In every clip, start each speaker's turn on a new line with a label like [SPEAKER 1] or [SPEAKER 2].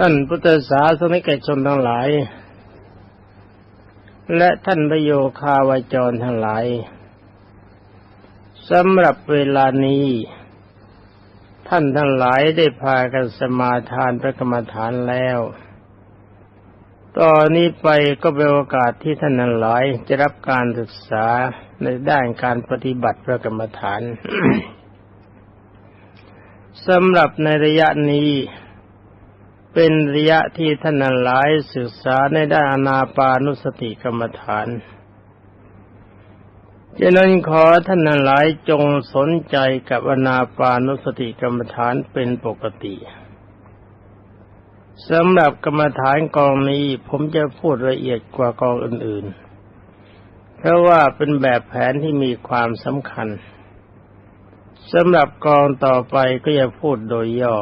[SPEAKER 1] ท่านพุทธศาสนิกชนทั้งหลาย และท่านประโยคาวาจรทั้งหลายสำหรับเวลานี้ ท่านทั้งหลายได้พากันสมาทานพระกรรมฐานแล้ว ตอนนี้ไปก็เป็นโอกาสที่ท่านทั้งหลายจะรับการศึกษาในด้านการปฏิบัติพระกรรมฐานสำหรับในระยะนี้ เป็นระยะที่ท่านหลายศึกษาในด้านอนาปานุสติกรรมฐานฉะนั้นขอท่านหลายจงสนใจกับอนาปานุสติกรรมฐานเป็นปกติสำหรับกรรมฐานกองนี้ผมจะพูดละเอียดกว่ากองอื่นๆ เพราะว่าเป็นแบบแผนที่มีความสำคัญสำหรับกองต่อไปก็จะพูดโดยย่อ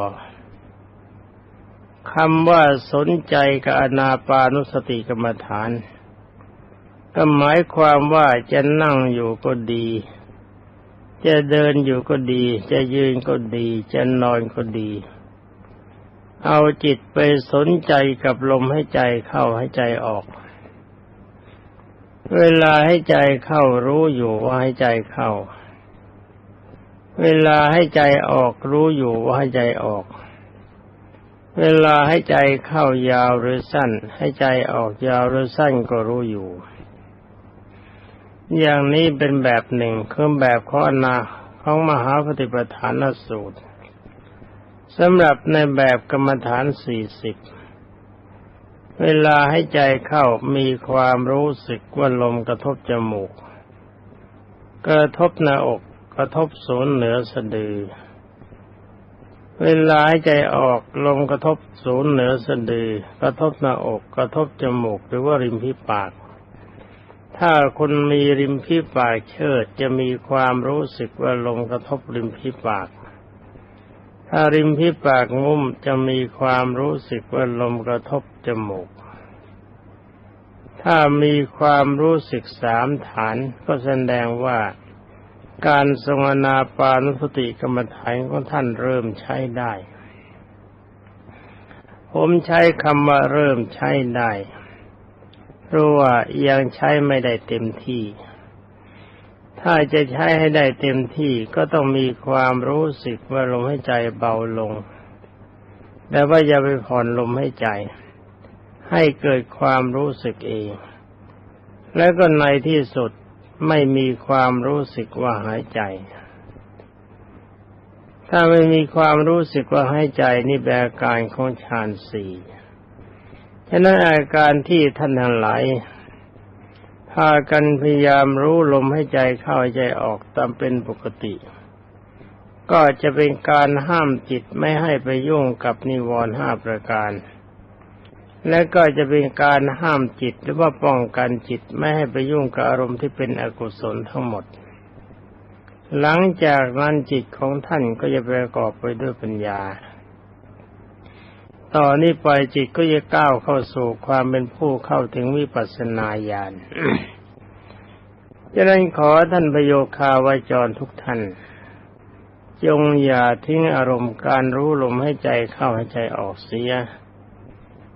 [SPEAKER 1] คำว่าสนใจกับอนาปานุสติกรรมฐาน ก็หมายความว่าจะนั่งอยู่ก็ดี จะเดินอยู่ก็ดี จะยืนก็ดี จะนอนก็ดี เอาจิตไปสนใจกับลมให้ใจเข้าให้ใจออก เวลาให้ใจเข้ารู้อยู่ว่าให้ใจเข้า เวลาให้ใจออกรู้อยู่ว่าให้ใจออก เวลาให้ใจเข้ายาวหรือสั้น ให้ใจออกยาวหรือสั้นก็รู้อยู่ อย่างนี้เป็นแบบหนึ่งคือแบบข้อนาของมหาปฏิปทานสูตรสำหรับในแบบกรรมฐานสี่สิบเวลาให้ใจเข้ามีความรู้สึกว่าลมกระทบจมูก กระทบหน้าอก กระทบศูนย์เหนือสะดือ เวลาให้ใจออกลมกระทบศูนย์เหนือสะดือ กระทบหน้าอก กระทบจมูกหรือว่าริมพี่ปาก ถ้าคนมีริมพี่ปากเชิดจะมีความรู้สึกว่าลมกระทบริมพี่ปาก ถ้าริมพี่ปากงุ้มจะมีความรู้สึกว่าลมกระทบจมูก ถ้ามีความรู้สึกสามฐานก็แสดงว่า การทรงนาปานุสติกรรมฐานของท่านเริ่มใช้ได้ ผมใช้คำว่าเริ่มใช้ได้เพราะว่ายังใช้ไม่ได้เต็มที่ ถ้าจะใช้ให้ได้เต็มที่ก็ต้องมีความรู้สึกว่าลมให้ใจเบาลง แต่ว่าอย่าไปผ่อนลมให้ใจ ให้เกิดความรู้สึกเอง แล้วก็ในที่สุด ไม่มีความรู้สึกว่าหายใจ ถ้าไม่มีความรู้สึกว่าหายใจนี่แปลการของฌานสี่ฉะนั้นอาการที่ท่านทั้งหลายพากันพยายามรู้ลมให้ใจเข้าใจออกตามเป็นปกติ ก็จะเป็นการห้ามจิตไม่ให้ไปยุ่งกับนิวรณ์ห้าประการ และก็จะเป็นการห้ามจิตหรือว่าป้องกันจิตไม่ให้ไปยุ่งกับอารมณ์ที่เป็นอกุศลทั้งหมด หลังจากนั้นจิตของท่านก็จะประกอบไปด้วยปัญญา ต่อนนี้ไปจิตก็จะก้าวเข้าสู่ความเป็นผู้เข้าถึงวิปัสสนาญาณจะนั้นขอท่านประโยคาวาจรทุกท่าน จงอย่าทิ้งอารมณ์การรู้ลมให้ใจเข้าให้ใจออกเสีย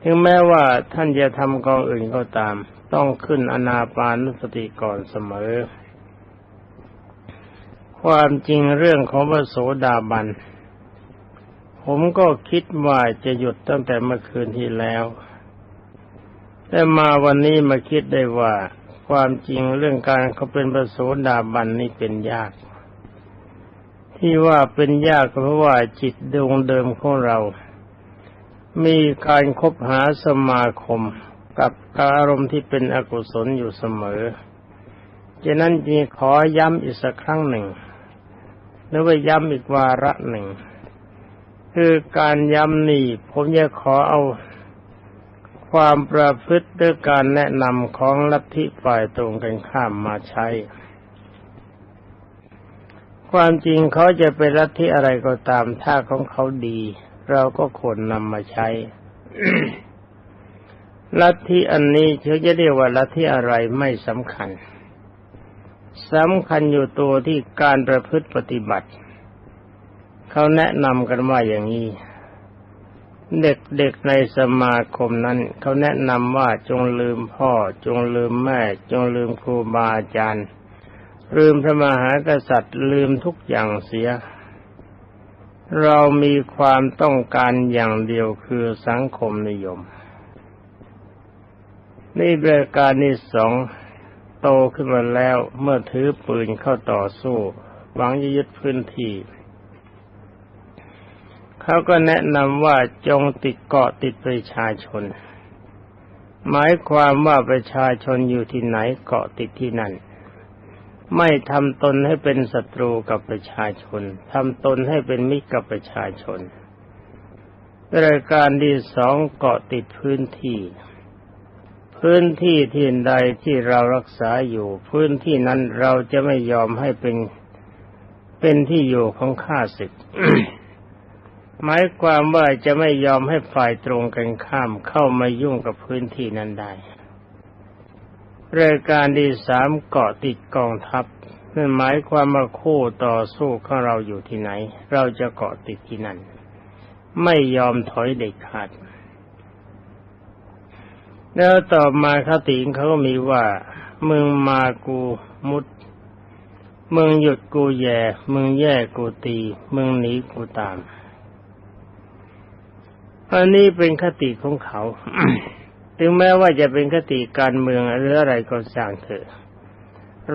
[SPEAKER 1] ถึงแม้ว่าท่านจะทำกองอื่นก็ตาม ต้องขึ้นอนาปานุสติก่อนเสมอ ความจริงเรื่องของพระโสดาบัน ผมก็คิดว่าจะหยุดตั้งแต่เมื่อคืนที่แล้ว แต่มาวันนี้มาคิดได้ว่า ความจริงเรื่องการเขาเป็นพระโสดาบันนี่เป็นยาก ที่ว่าเป็นยากเพราะว่าจิตดวงเดิมของเรา มีการคบหาสมาคมกับอารมณ์ที่เป็นอกุศลอยู่เสมอฉะนั้นจึงขอย้ำอีกสักครั้งหนึ่งหรือว่าย้ำอีกวาระหนึ่ง คือการย้ำนี่ผมจะขอเอาความประพฤติด้วยการแนะนำของลัทธิฝ่ายตรงกันข้ามมาใช้ ความจริงเขาจะเป็นลัทธิอะไรก็ตามถ้าของเขาดี เราก็ควรนำมาใช้ลัทธิอันนี้เขาจะเรียกว่าลัทธิอะไรไม่สำคัญสำคัญอยู่ตัวที่การประพฤติปฏิบัติ เขาแนะนำกันว่าอย่างนี้ เด็กๆในสมาคมนั้น เขาแนะนำว่าจงลืมพ่อ จงลืมแม่ จงลืมครูบาอาจารย์ ลืมพระมหากษัตริย์ลืมทุกอย่างเสีย เรามีความต้องการอย่างเดียวคือสังคมนิยม นี่เบรการที่สองโตขึ้นมาแล้วเมื่อถือปืนเข้าต่อสู้หวังจะยึดพื้นที่ เขาก็แนะนำว่าจงติดเกาะติดประชาชน หมายความว่าประชาชนอยู่ที่ไหนเกาะติดที่นั่น ไม่ทำตนให้เป็นศัตรูกับประชาชนทำตนให้เป็นมิตรกับประชาชนรายการที่สองเกาะติดพื้นที่ พื้นที่ที่ใดที่เรารักษาอยู่ พื้นที่นั้นเราจะไม่ยอมให้เป็นเป็นที่อยู่ของข้าศึกหมายความว่าจะไม่ยอมให้ฝ่ายตรงกันข้ามเข้ามายุ่งกับพื้นที่นั้นได้ รายการที่สามเกาะติดกองทัพนั่นหมายความว่าคู่ต่อสู้ของเราอยู่ที่ไหน เราจะเกาะติดที่นั่น ไม่ยอมถอยเด็ดขาด แล้วต่อมาคติเขาก็มีว่า มึงมากูมุด มึงหยุดกูแย่ มึงแย่กูตี มึงหนีกูตาม อันนี้เป็นคติของเขา ถึงแม้ว่าจะเป็นคติการเมืองหรืออะไรก็สร้างเถอะ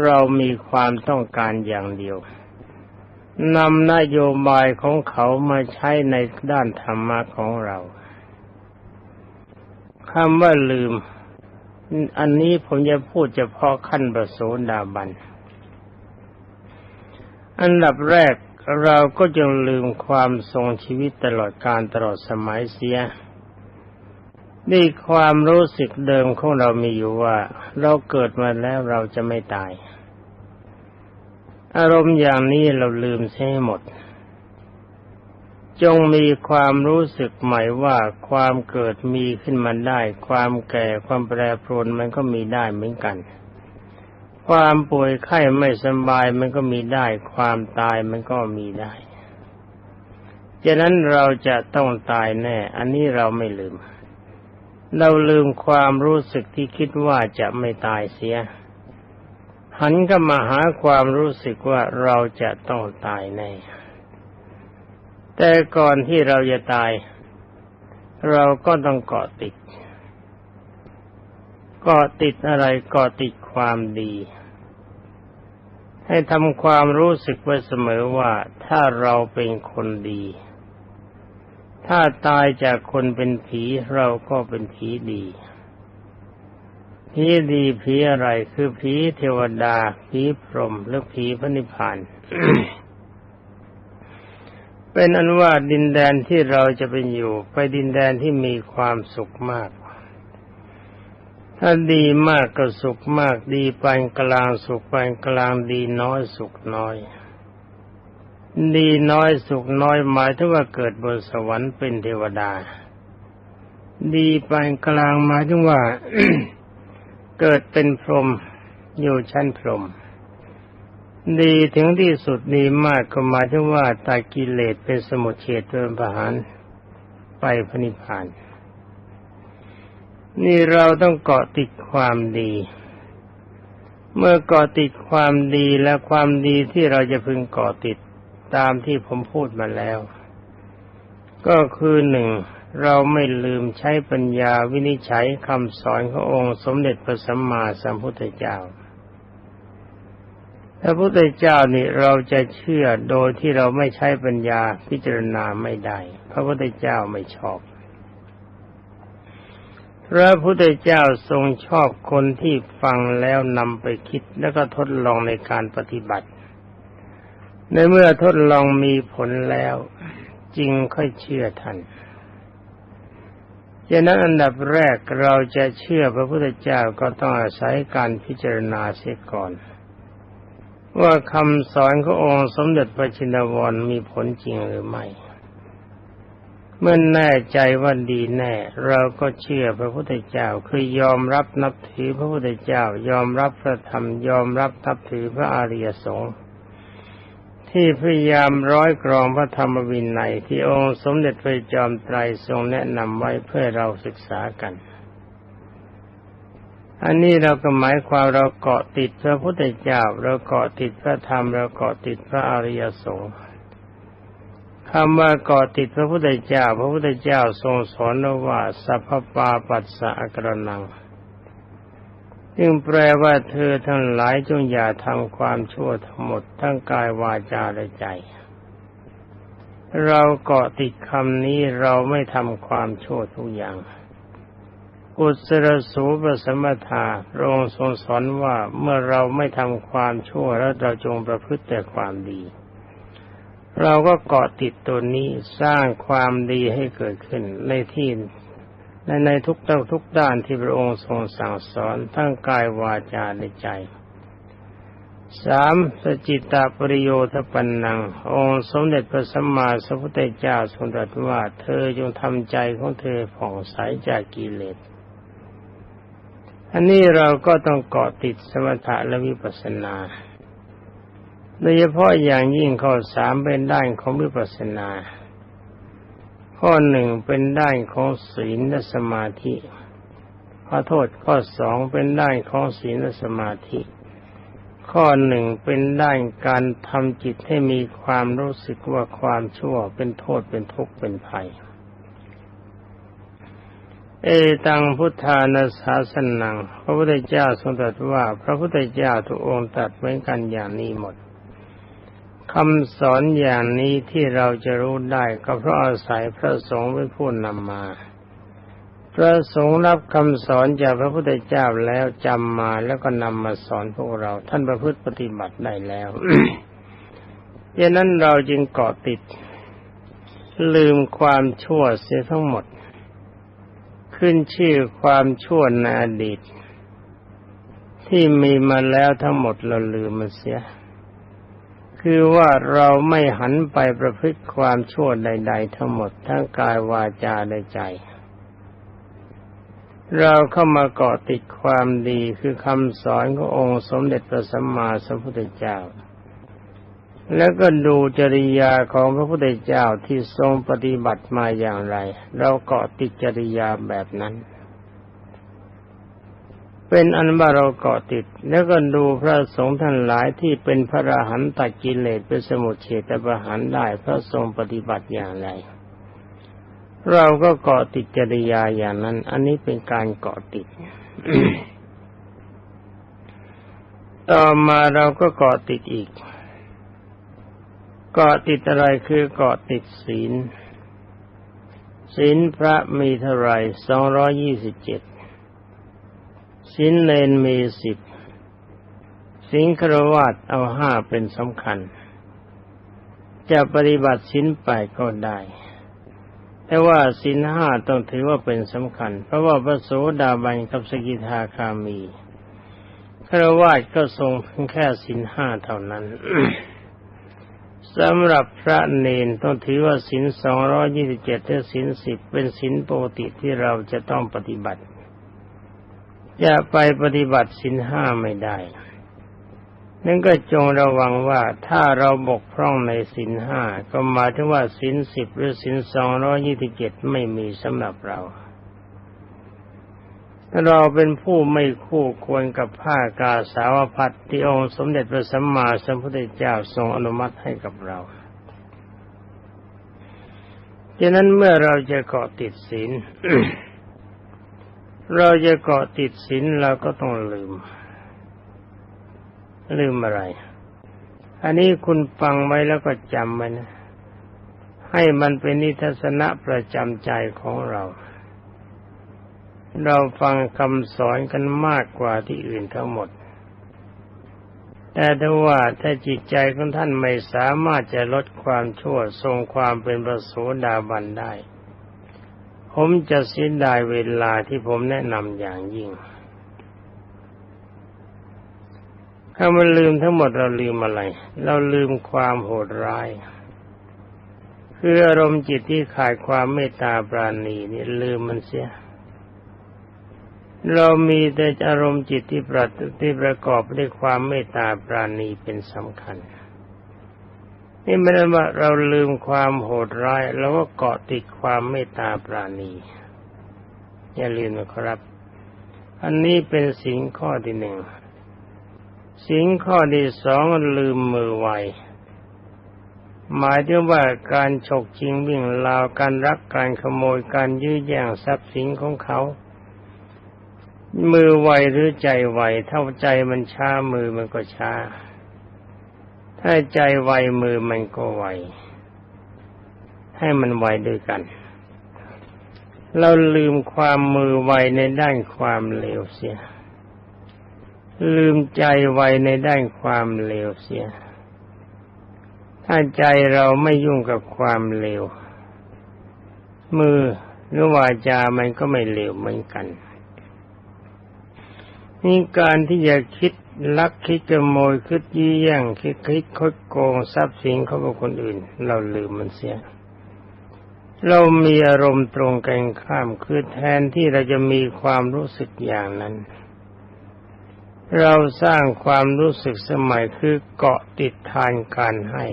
[SPEAKER 1] เรามีความต้องการอย่างเดียวนำนโยบายของเขามาใช้ในด้านธรรมะของเราคำว่าลืม อันนี้ผมจะพูดเฉพาะขั้นประโสดาบัน อันดับแรกเราก็จงลืมความทรงชีวิตตลอดการตลอดสมัยเสีย นี่ความรู้สึกเดิมของเรามีอยู่ว่า เราเกิดมาแล้วเราจะไม่ตาย อารมณ์อย่างนี้เราลืมใช่หมด จงมีความรู้สึกใหม่ว่าความเกิดมีขึ้นมาได้ ความแก่ความแปรปรวนมันก็มีได้เหมือนกัน ความป่วยไข้ไม่สบายมันก็มีได้ ความตายมันก็มีได้ฉะนั้นเราจะต้องตายแน่ อันนี้เราไม่ลืม เราลืมความรู้สึกที่คิดว่าจะไม่ตายเสีย หันก็มาหาความรู้สึกว่าเราจะต้องตายแน่ แต่ก่อนที่เราจะตาย เราก็ต้องเกาะติดเกาะติดอะไรเกาะติดความดี ให้ทำความรู้สึกไว้เสมอว่าถ้าเราเป็นคนดี ถ้าตายจากคนเป็นผีเราก็เป็นผีดีผีดีผีอะไรคือผีเทวดาผีพรหมหรือผีพระนิพพานเป็นอันว่าดินแดนที่เราจะเป็นอยู่ ไปดินแดนที่มีความสุขมาก ถ้าดีมากก็สุขมากดีปานกลางสุขปานกลางดีน้อยสุขน้อย ดีน้อยสุขน้อยหมายถึงว่าเกิดบนสวรรค์เป็นเทวดา ดีปานกลางหมายถึงว่า เกิดเป็นพรหมอยู่ชั้นพรหมดีถึงที่สุดดีมากก็หมายถึงว่าตากิเลสเป็นสมุทเฉดเป็นประหารไปพนิพาน นี่เราต้องเกาะติดความดี เมื่อเกาะติดความดีและความดีที่เราจะพึงเกาะติด ตามที่ผมพูดมาแล้ว ก็คือหนึ่งเราไม่ลืมใช้ปัญญาวินิจฉัยคำสอนขององค์สมเด็จพระสัมมาสัมพุทธเจ้าพระพุทธเจ้านี่เราจะเชื่อโดยที่เราไม่ใช้ปัญญาพิจารณาไม่ได้ พระพุทธเจ้าไม่ชอบ พระพุทธเจ้าทรงชอบคนที่ฟังแล้วนำไปคิดแล้วก็ทดลองในการปฏิบัติ ในเมื่อทดลองมีผลแล้วจริงค่อยเชื่อท่านฉะนั้นอันดับแรกเราจะเชื่อพระพุทธเจ้าก็ต้องอาศัยการพิจารณาเสียก่อน ว่าคำสอนขององค์สมเด็จพระชินวรมีผลจริงหรือไม่ เมื่อแน่ใจว่าดีแน่ เราก็เชื่อพระพุทธเจ้าคือยอมรับนับถือพระพุทธเจ้ายอมรับพระธรรมยอมรับนับถือพระอริยสงฆ์ ที่พยายามร้อยกรองพระธรรมวินัยที่องค์สมเด็จพระจอมไตรทรงแนะนำไว้เพื่อเราศึกษากัน อันนี้เราก็หมายความเราเกาะติดพระพุทธเจ้าเราเกาะติดพระธรรมเราเกาะติดพระอริยสงฆ์คำว่าเกาะติดพระพุทธเจ้า พระพุทธเจ้าทรงสอนว่าสัพพปาปัสสะกรนัง จึงแปลว่าเธอทั้งหลายจงอย่าทำความชั่วทั้งหมดทั้งกายวาจาและใจ เราเกาะติดคำนี้เราไม่ทำความชั่วทุกอย่าง กุศลสูปสมถาพระองค์ทรงสอนว่าเมื่อเราไม่ทำความชั่วแล้วเราจงประพฤติแต่ความดี เราก็เกาะติดตัวนี้สร้างความดีให้เกิดขึ้นในที่ ในในทุกต้ทุกด้านที่พระองค์ทรงสั่งสอนทั้งกายวาจาในใจสามสจิตาปริโยทปันนัง องค์สมเด็จพระสัมมาสัมพุทธเจ้าทรงตรัสว่า เธอจงทำใจของเธอผ่องใสจากกิเลส อันนี้เราก็ต้องเกาะติดสมถะและวิปัสสนา โดยเฉพาะอย่างยิ่งข้อสามเป็นด้านของวิปัสสนา ข้อหนึ่งเป็นด้านของศีลและสมาธิขอโทษข้อสองเป็นด้านของศีลและสมาธิ ข้อหนึ่งเป็นด้านการทำจิตให้มีความรู้สึกว่าความชั่วเป็นโทษเป็นทุกข์เป็นภัย เอตังพุทธานาสาสนัง พระพุทธเจ้าทรงตรัสว่า พระพุทธเจ้าทุกองค์ตรัสเหมือนกันอย่างนี้หมด คำสอนอย่างนี้ที่เราจะรู้ได้ก็เพราะอาศัยพระสงฆ์เป็นผู้นำมา พระสงฆ์รับคำสอนจากพระพุทธเจ้าแล้วจำมาแล้วก็นำมาสอนพวกเรา ท่านประพฤติปฏิบัติได้แล้วดังนั้นเราจึงเกาะติด ลืมความชั่วเสียทั้งหมด ขึ้นชื่อความชั่วในอดีต ที่มีมาแล้วทั้งหมดเราลืมมันเสีย คือว่าเราไม่หันไปประพฤติความชั่วใด ๆ ทั้งหมดทั้งกายวาจาและใจ เราเข้ามาเกาะติดความดีคือคำสอนขององค์สมเด็จพระสัมมาสัมพุทธเจ้า แล้วก็ดูจริยาของพระพุทธเจ้าที่ทรงปฏิบัติมาอย่างไร เราเกาะติดจริยาแบบนั้น เป็นอันว่าเราเกาะติด แล้วก็ดูพระสงฆ์ท่านหลายที่เป็นพระอรหันตกิเลสเป็นสมุทเฉตประหารได้พระทรงปฏิบัติอย่างไร เราก็เกาะติดจริยาอย่างนั้น อันนี้เป็นการเกาะติด ต่อมาเราก็เกาะติดอีก เกาะติดอะไรคือเกาะติดศีลศีลพระมีเท่าไรสองร้อยี่สิบเจ็ด สินเลนมีสิบสิงครวาตเอาห้าเป็นสำคัญ จะปฏิบัติสินไปก็ได้ แต่ว่าสินห้าต้องถือว่าเป็นสำคัญ เพราะว่าพระโสดาบันกับสกิทาคามีครวาตก็ทรงเพียงแค่สินห้าเท่านั้นสำหรับพระเนนต้องถือว่าสินสองร้อยี่สิบเจ็ดและสินสิบเป็นสินปกติที่เราจะต้องปฏิบัติ จะไปปฏิบัติสินห้าไม่ได้ นั่นก็จงระวังว่าถ้าเราบกพร่องในสินห้าก็หมายถึงว่าสินสิบหรือสินสองร้อยี่สิบเจ็ดไม่มีสำหรับเราเราเป็นผู้ไม่คู่ควรกับผ้ากาสาวพัดที่องค์สมเด็จพระสัมมาสัมพุทธเจ้าทรงอนุมัติให้กับเราดังนั้นเมื่อเราจะเกาะติดศีล เราจะเกาะติดศีลเราก็ต้องลืม ลืมอะไร อันนี้คุณฟังไว้แล้วก็จำไว้นะ ให้มันเป็นนิทัศนะประจำใจของเรา เราฟังคำสอนกันมากกว่าที่อื่นทั้งหมด แต่ถ้าว่าถ้าจิตใจของท่านไม่สามารถจะลดความชั่วทรงความเป็นประโสดาบันได้ ผมจะเสียดายเวลาที่ผมแนะนำอย่างยิ่งถ้ามันลืมทั้งหมดเราลืมอะไร เราลืมความโหดร้าย คืออารมณ์จิตที่ขาดความเมตตาปราณีนี่ลืมมันเสีย เรามีแต่อารมณ์จิตที่ประที่ประกอบด้วยความเมตตาปราณีเป็นสำคัญ นี่ไม่ได้ว่าเราลืมความโหดร้ายแล้วก็เกาะติดความเมตตาปราณี อย่าลืมนะครับ อันนี้เป็นสิ่งข้อที่หนึ่งสิ่งข้อที่สองลืมมือไวหมายถึงว่าการฉกชิงวิ่งราวการรักการขโมยการยื้อแย่งทรัพย์สินของเขา มือไวหรือใจไวเท่าใจมันช้ามือมันก็ช้า ถ้าใจไวมือมันก็ไว ให้มันไวด้วยกัน เราลืมความมือไวในด้านความเลวเสีย ลืมใจไวในด้านความเลวเสีย ถ้าใจเราไม่ยุ่งกับความเลว มือหรือวาจามันก็ไม่เลวเหมือนกัน นี่การที่จะคิดลักคิดขโมยคิดยี่แย่งคิดคิดคดโกงทรัพย์สินเขากับคนอื่น เราลืมมันเสีย เรามีอารมณ์ตรงกันข้ามคือแทนที่เราจะมีความรู้สึกอย่างนั้น เราสร้างความรู้สึกสมัยคือเกาะติดทานการให้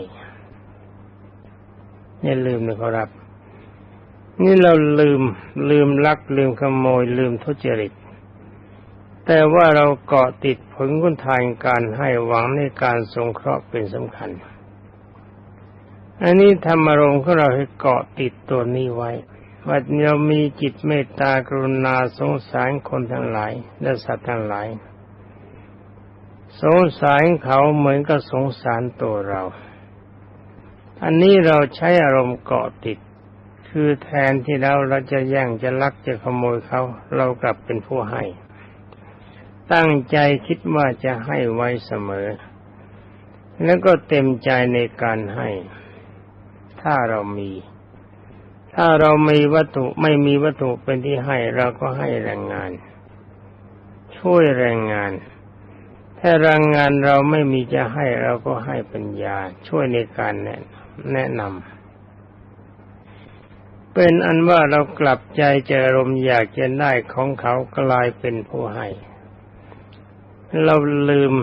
[SPEAKER 1] อย่าลืมนะครับ นี่เราลืมลืมลักลืมขโมยลืมทุจริต แต่ว่าเราเกาะติดผลคุณทานการให้หวังในการสงเคราะห์เป็นสำคัญ อันนี้ธรรมารมณ์ของเราให้เกาะติดตัวนี้ไว้ว่าเรามีจิตเมตตากรุณาสงสารคนทั้งหลาย และสัตว์ทั้งหลาย สงสารเขาเหมือนกับสงสารตัวเรา อันนี้เราใช้อารมณ์เกาะติด คือแทนที่เราเราจะแย่งจะลักจะขโมยเขา เรากลับเป็นผู้ให้ ตั้งใจคิดว่าจะให้ไว้เสมอ แล้วก็เต็มใจในการให้ ถ้าเรามี ถ้าเรามีวัตถุไม่มีวัตถุเป็นที่ให้เราก็ให้แรงงาน ช่วยแรงงาน ถ้าแรงงานเราไม่มีจะให้เราก็ให้ปัญญา ช่วยในการแนะแนะนำเป็นอันว่าเรากลับใจเจอรมอยากจะได้ของเขากลายเป็นผู้ให้ เราลืม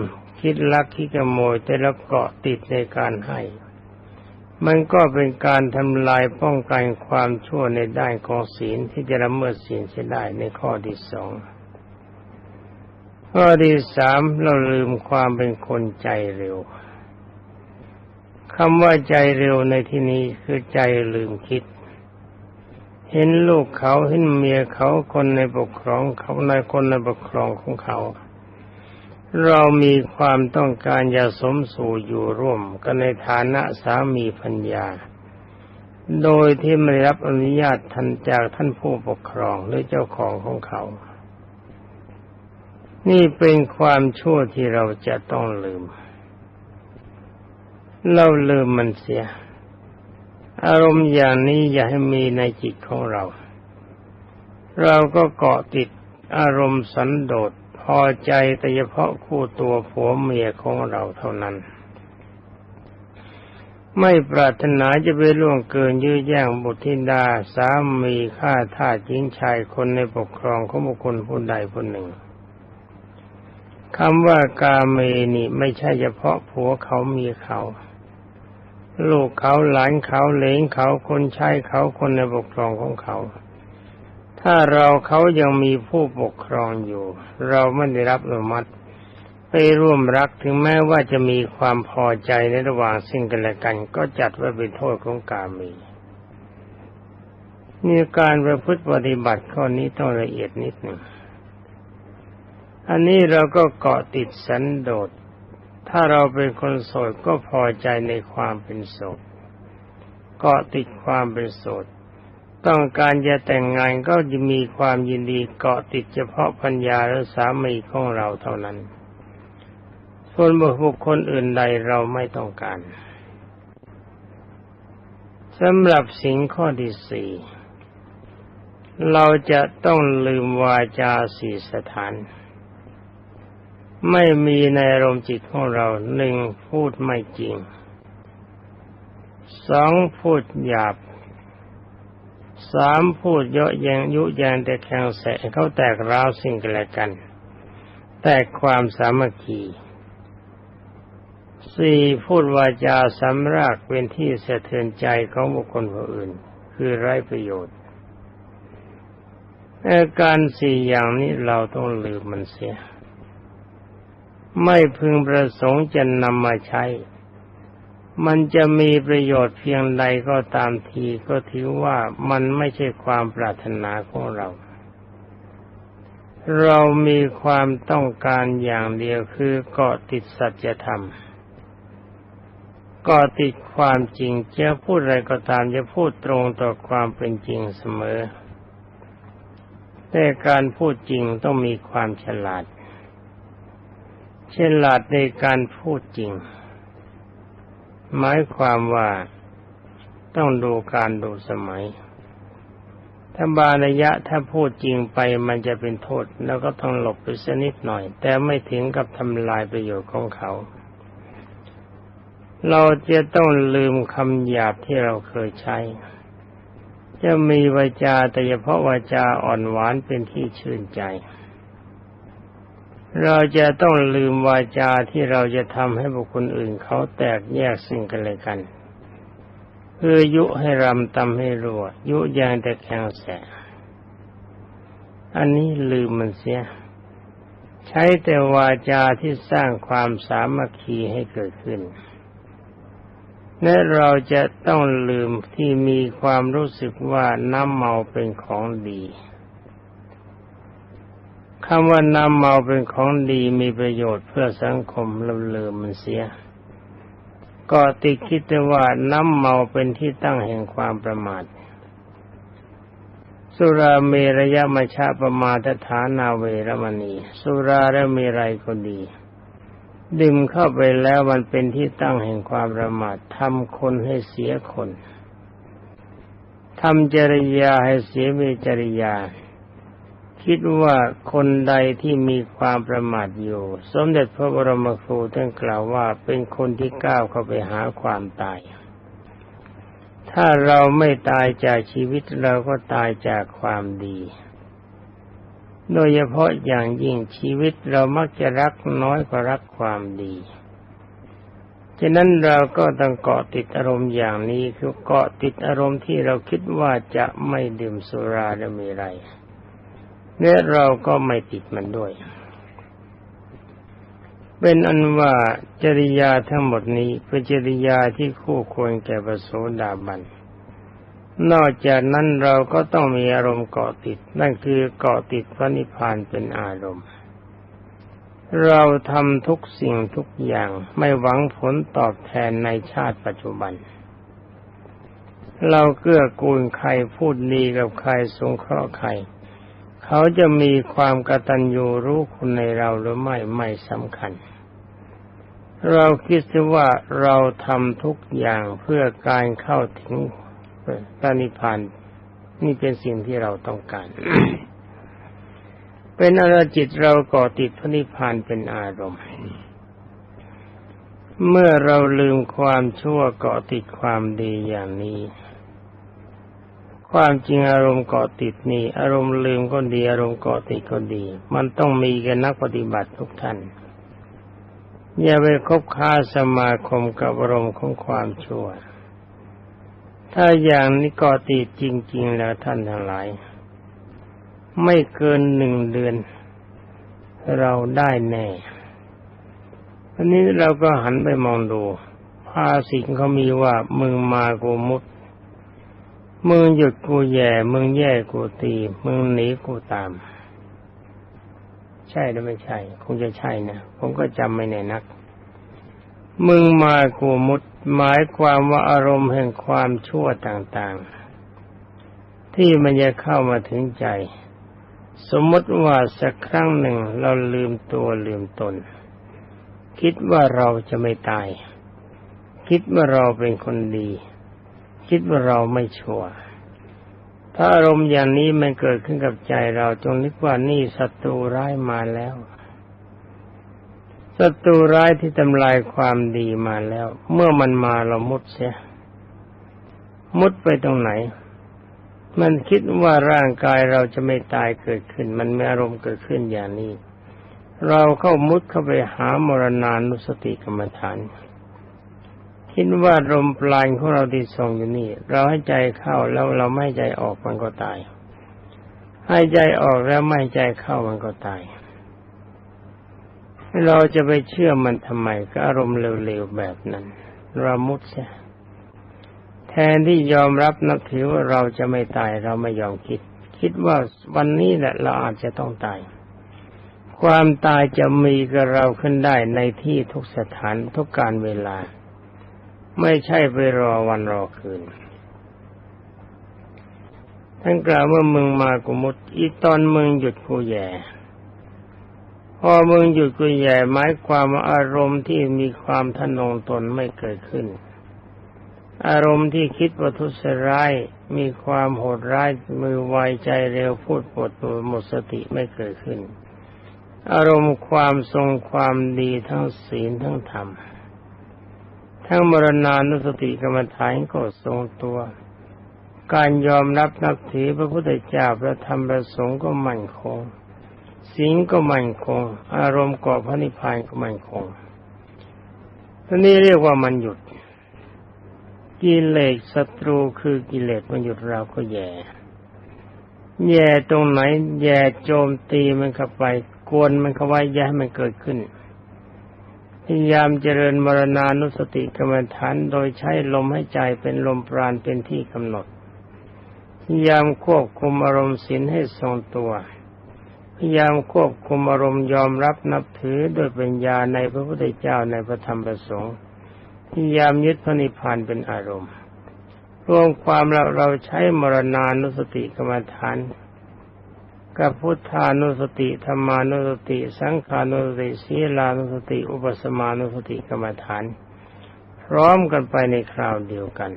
[SPEAKER 1] คิดลักคิดขโมยแต่เราเกาะติดในการให้ มันก็เป็นการทำลายป้องกันความชั่วในด้านของศีลที่จะละเมิดศีลเสียได้ในข้อที่สองข้อที่สามเราลืมความเป็นคนใจเร็วคำว่าใจเร็วในที่นี้คือใจลืมคิด เห็นลูกเขาเห็นเมียเขาคนในปกครองเขาในคนในปกครองของเขา เรามีความต้องการจะสมสู่อยู่ร่วมกันในฐานะสามีพัญญา โดยที่ไม่รับอนุญาตทันจากท่านผู้ปกครองหรือเจ้าของของเขา นี่เป็นความชั่วที่เราจะต้องลืม เราลืมมันเสีย อารมณ์อย่างนี้อย่าให้มีในจิตของเรา เราก็เกาะติดอารมณ์สันโดษ อใจแต่เฉพาะคู่ตัวผัวเมียของเราเท่านั้น ไม่ปรารถนาจะไปล่วงเกินยื้อแย่งบุตรธิดาสามีฆ่าทาสหญิงชายคนในปกครองของบุคคลผู้ใดผู้หนึ่งคำว่ากาเมนี่ไม่ใช่เฉพาะผัวเขามีเขา ลูกเขาหลานเขาเลงเขาคนใช้เขาคนในปกครองของเขา ถ้าเราเขายังมีผู้ปกครองอยู่ เราไม่ได้รับอนุมัติไปร่วมรักถึงแม้ว่าจะมีความพอใจในระหว่างสิ่งกันและกัน ก็จัดว่าเป็นโทษของกามีนี่การประพฤติปฏิบัติข้อนี้ต้องละเอียดนิดหนึ่งอันนี้เราก็เกาะติดสันโดษ ถ้าเราเป็นคนโสดก็พอใจในความเป็นโสด เกาะติดความเป็นโสด ต้องการจะแต่งงานก็จะมีความยินดีเกาะติดเฉพาะพัญญาหรือสามีของเราเท่านั้น ส่วนบุคคลอื่นใดเราไม่ต้องการสำหรับสิ่งข้อที่สี่เราจะต้องลืมวาจาสี่สถาน ไม่มีในอารมณ์จิตของเราหนึ่งพูดไม่จริงสองพูดหยาบ สามพูดเยอะแยงยุแยงแต่แข่งแสเขาแตกร้าวสิ่งกันและกัน แตกความสามัคคีสี่พูดวาจาสำรากเป็นที่สะเทือนใจของบุคคลผู้อื่น คือไร้ประโยชน์อาการสี่อย่างนี้เราต้องลืมมันเสีย ไม่พึงประสงค์จะนำมาใช้ มันจะมีประโยชน์เพียงใดก็ตามทีก็ถือว่ามันไม่ใช่ความปรารถนาของเรา เรามีความต้องการอย่างเดียวคือเกาะติดสัจธรรมก็ติดความจริงจะพูดอะไรก็ตามจะพูดตรงต่อความเป็นจริงเสมอ แต่การพูดจริงต้องมีความฉลาด ฉลาดในการพูดจริง หมายความว่าต้องดูการดูสมัย ถ้าบาระยะถ้าพูดจริงไปมันจะเป็นโทษ แล้วก็ต้องหลบไปสักนิดหน่อย แต่ไม่ถึงกับทำลายประโยชน์ของเขา เราจะต้องลืมคำหยาบที่เราเคยใช้ จะมีวาจาแต่เฉพาะวาจาอ่อนหวานเป็นที่ชื่นใจ เราจะต้องลืมวาจาที่เราจะทำให้บุคคลอื่นเขาแตกแยกซึ่งกันและกันคือยุให้รำตำให้รัวยุยางแต่แข็งแสอันนี้ลืมมันเสีย ใช้แต่วาจาที่สร้างความสามัคคีให้เกิดขึ้น และเราจะต้องลืมที่มีความรู้สึกว่าน้ำเมาเป็นของดี คำว่าน้ำเมาเป็นของดีมีประโยชน์เพื่อสังคมเราลืมมันเสีย ก็ติดคิดว่าน้ำเมาเป็นที่ตั้งแห่งความประมาท สุราเมรยมชาประมาทฐานาเวรมณี สุราและมีไรก็ดี ดื่มเข้าไปแล้วมันเป็นที่ตั้งแห่งความประมาททำคนให้เสียคนทำจริยาให้เสียเวจริยา คิดว่าคนใดที่มีความประมาทอยู่ สมเด็จพระบรมครูท่านกล่าวว่าเป็นคนที่ก้าวเข้าไปหาความตาย ถ้าเราไม่ตายจากชีวิตเราก็ตายจากความดี โดยเฉพาะอย่างยิ่งชีวิตเรามักจะรักน้อยกว่ารักความดีฉะนั้นเราก็ต้องเกาะติดอารมณ์อย่างนี้คือเกาะติดอารมณ์ที่เราคิดว่าจะไม่ดื่มสุราและมีไร เนี่ยเราก็ไม่ติดมันด้วย เป็นอันว่าจริยาทั้งหมดนี้เป็นจริยาที่คู่ควรแก่ประโสดาบัน นอกจากนั้นเราก็ต้องมีอารมณ์เกาะติด นั่นคือเกาะติดพระนิพพานเป็นอารมณ์ เราทำทุกสิ่งทุกอย่างไม่หวังผลตอบแทนในชาติปัจจุบันเราเกื้อกูลใครพูดดีกับใครสงเคราะห์ใคร เขาจะมีความกตัญญูรู้คุณในเราหรือไม่ไม่สำคัญ เราคิดว่าเราทำทุกอย่างเพื่อการเข้าถึงพระนิพพานนี่เป็นสิ่งที่เราต้องการ เป็นอารจิตเราก่อติดพระนิพพานเป็นอารมณ์ เมื่อเราลืมความชั่วเกาะติดความดีอย่างนี้ ความจริงอารมณ์เกาะติดนี่ อารมณ์ลืมก็ดี อารมณ์เกาะติดก็ดี มันต้องมีกันนักปฏิบัติทุกท่านอย่าไปคบค้าสมาคมกับอารมณ์ของความชั่ว ถ้าอย่างนี้ก็ติดจริง ๆ แล้วท่านทั้งหลาย ไม่เกินหนึ่งเดือน เราได้แน่อันนี้เราก็หันไปมองดูภาสิงเขามีว่ามึงมากูมุด มึงหยุดกูแย่ มึงแย่กูตี มึงหนีกูตาม ใช่หรือไม่ใช่ คงจะใช่นะ ผมก็จำไม่แน่นัก มึงมากูมุด หมายความว่าอารมณ์แห่งความชั่วต่างๆ ที่มันจะเข้ามาถึงใจ สมมติว่าสักครั้งหนึ่งเราลืมตัวลืมตน คิดว่าเราจะไม่ตาย คิดว่าเราเป็นคนดี คิดว่าเราไม่ชั่ว ถ้าอารมณ์อย่างนี้มันเกิดขึ้นกับใจเราจงนึกว่านี่ศัตรูร้ายมาแล้วศัตรูร้ายที่ทำลายความดีมาแล้ว เมื่อมันมาเรามุดเสีย มุดไปตรงไหน มันคิดว่าร่างกายเราจะไม่ตายเกิดขึ้น มันมีอารมณ์เกิดขึ้นอย่างนี้ เราเข้ามุดเข้าไปหามรณานุสติกรรมฐาน คิดว่าลมปราณของเราที่ส่งอยู่นี่ เราให้ใจเข้าแล้วเราไม่ใจออกมันก็ตาย ให้ใจออกแล้วไม่ใจเข้ามันก็ตาย เราจะไปเชื่อมันทำไมก็อารมณ์เร็วๆแบบนั้น เรามุดเสียแทนที่ยอมรับนับถือว่าเราจะไม่ตายเราไม่ยอมคิด คิดว่าวันนี้แหละเราอาจจะต้องตาย ความตายจะมีกับเราขึ้นได้ในที่ทุกสถานทุกการเวลา ไม่ใช่ไปรอวันรอคืนท่านกล่าวว่ามึงมากุมุตอีตอนมึงหยุดกูแย่ พอมึงหยุดกูแย่หมายความว่าอารมณ์ที่มีความทนงตนไม่เกิดขึ้น อารมณ์ที่คิดว่าทุษร้ายมีความโหดร้ายมือไวใจเร็วพูดปวดตัวหมดสติไม่เกิดขึ้น อารมณ์ความทรงความดีทั้งศีลทั้งธรรม ทั้งมรณานุสติกรรมฐานก็ทรงตัว การยอมรับนับถือพระพุทธเจ้าพระธรรมพระสงฆ์ก็มั่นคงศีลก็มั่นคง อารมณ์ก่อพระนิพพานก็มั่นคงทีนี้เรียกว่ามันหยุด กิเลสศัตรูคือกิเลสมันหยุดเราก็แย่ แย่ตรงไหน แย่โจมตีมันเข้าไป กวนมันเข้าไว้แย่ให้มันเกิดขึ้น พยายามเจริญมรณานุสติกรรมฐานโดยใช้ลมให้ใจเป็นลมปราณเป็นที่กำหนด พยายามควบคุมอารมณ์ศีลให้ทรงตัว พยายามควบคุมอารมณ์ยอมรับนับถือโดยปัญญาในพระพุทธเจ้าในพระธรรมประสงค์ พยายามยึดพระนิพพานเป็นอารมณ์ รวมความเราเราใช้มรณานุสติกรรมฐาน กับพุทธานุสติธรรมานุสติ สังขานุสติศีลานุสติ อุปสมานุสติกรรมฐาน พร้อมกันไปในคราวเดียวกัน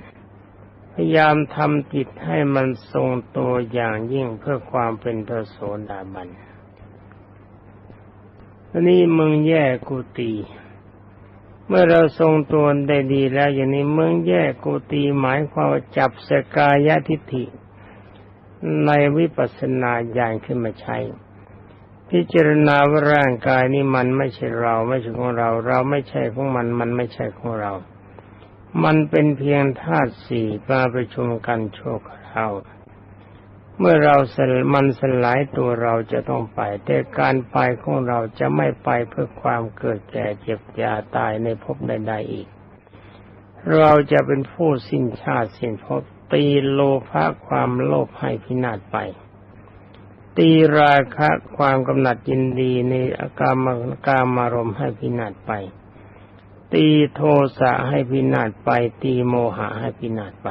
[SPEAKER 1] พยายามทำจิตให้มันทรงตัวอย่างยิ่งเพื่อความเป็นพระโสดาบันนี้มึงแย่กูตีเมื่อเราทรงตัวได้ดีแล้วอย่างนี้มืองแยกกูตีหมายความจับสกายทิฏฐิ ในวิปัสสนาญาณขึ้นมาใช้ พิจารณาว่าร่างกายนี้มันไม่ใช่เราไม่ใช่ของเรา เราไม่ใช่ของมัน มันไม่ใช่ของเรา มันเป็นเพียงธาตุสี่มาประชุมกันโชคเราเมื่อเราสลมันสลายตัวเราจะต้องไป แต่การไปของเราจะไม่ไปเพื่อความเกิดแก่เจ็บยาตายในภพใดๆอีก เราจะเป็นผู้สิ้นชาติสิ้นภพ ตีโลภะความโลภให้พินาศไป ตีราคะความกำหนัดยินดีในอากามกามารมให้พินาศไป ตีโทสะให้พินาศไป ตีโมหะให้พินาศไป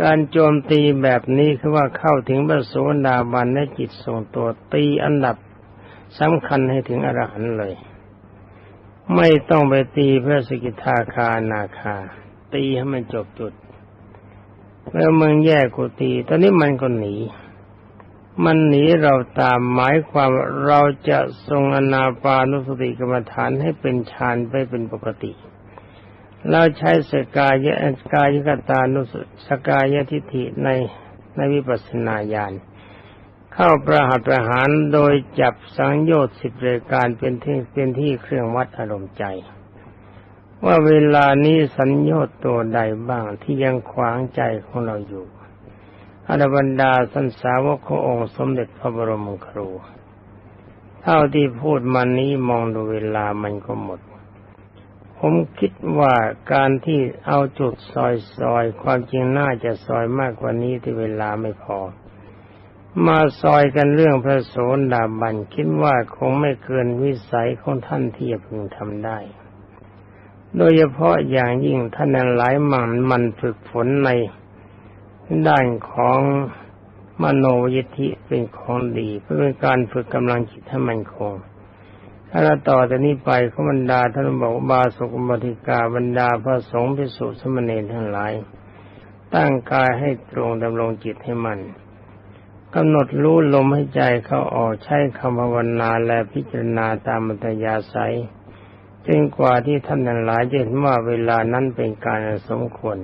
[SPEAKER 1] การโจมตีแบบนี้คือว่าเข้าถึงพระโสดาบันและจิตทรงตัวตีอันดับสำคัญให้ถึงอรหันต์เลย ไม่ต้องไปตีพระสกิทาคานาคา ตีให้มันจบจุด เมื่อมึงแยกกูตี ตอนนี้มันก็หนี มันหนีเราตามหมายความเราจะทรงอนาปานุสติกรรมฐานให้เป็นฌานไปเป็นปกติ เราใช้สกายะกายกตานุสกายทิฏฐิในในวิปัสสนาญาณเข้าประหัตประหารโดยจับสังโยชน์สิบรายการเป็นที่เป็นที่เครื่องวัดอารมณ์ใจ ว่าเวลานี้สัญญต์ตัวใดบ้างที่ยังขวางใจของเราอยู่อรบรรดาสันสาวกขององค์สมเด็จพระบรมครู เท่าที่พูดมานี้มองดูเวลามันก็หมด ผมคิดว่าการที่เอาจุดซอยซอยความจริงน่าจะซอยมากกว่านี้ที่เวลาไม่พอ มาซอยกันเรื่องพระโสดาบันคิดว่าคงไม่เกินวิสัยของท่านที่จะพึงทำได้ โดยเฉพาะอย่างยิ่งท่านหลายมันมันฝึกฝนในด้านของมโนยิธิเป็นของดี เพื่อเป็นการฝึกกำลังจิตให้มันคงถ้าเราต่อจากนี้ไปขบรรดาท่านบอกบาสุกบติกาบรรดาพระสงฆ์พิสุสมณีทั้งหลาย ตั้งกายให้ตรงดำรงจิตให้มันกำหนดรู้ลมให้ใจเข้าออกใช้คำภาวนาและพิจารณาตามมัตยาศัย จนกว่าที่ท่านทั้งหลายจะเห็นว่าเวลานั้นเป็นการสมควร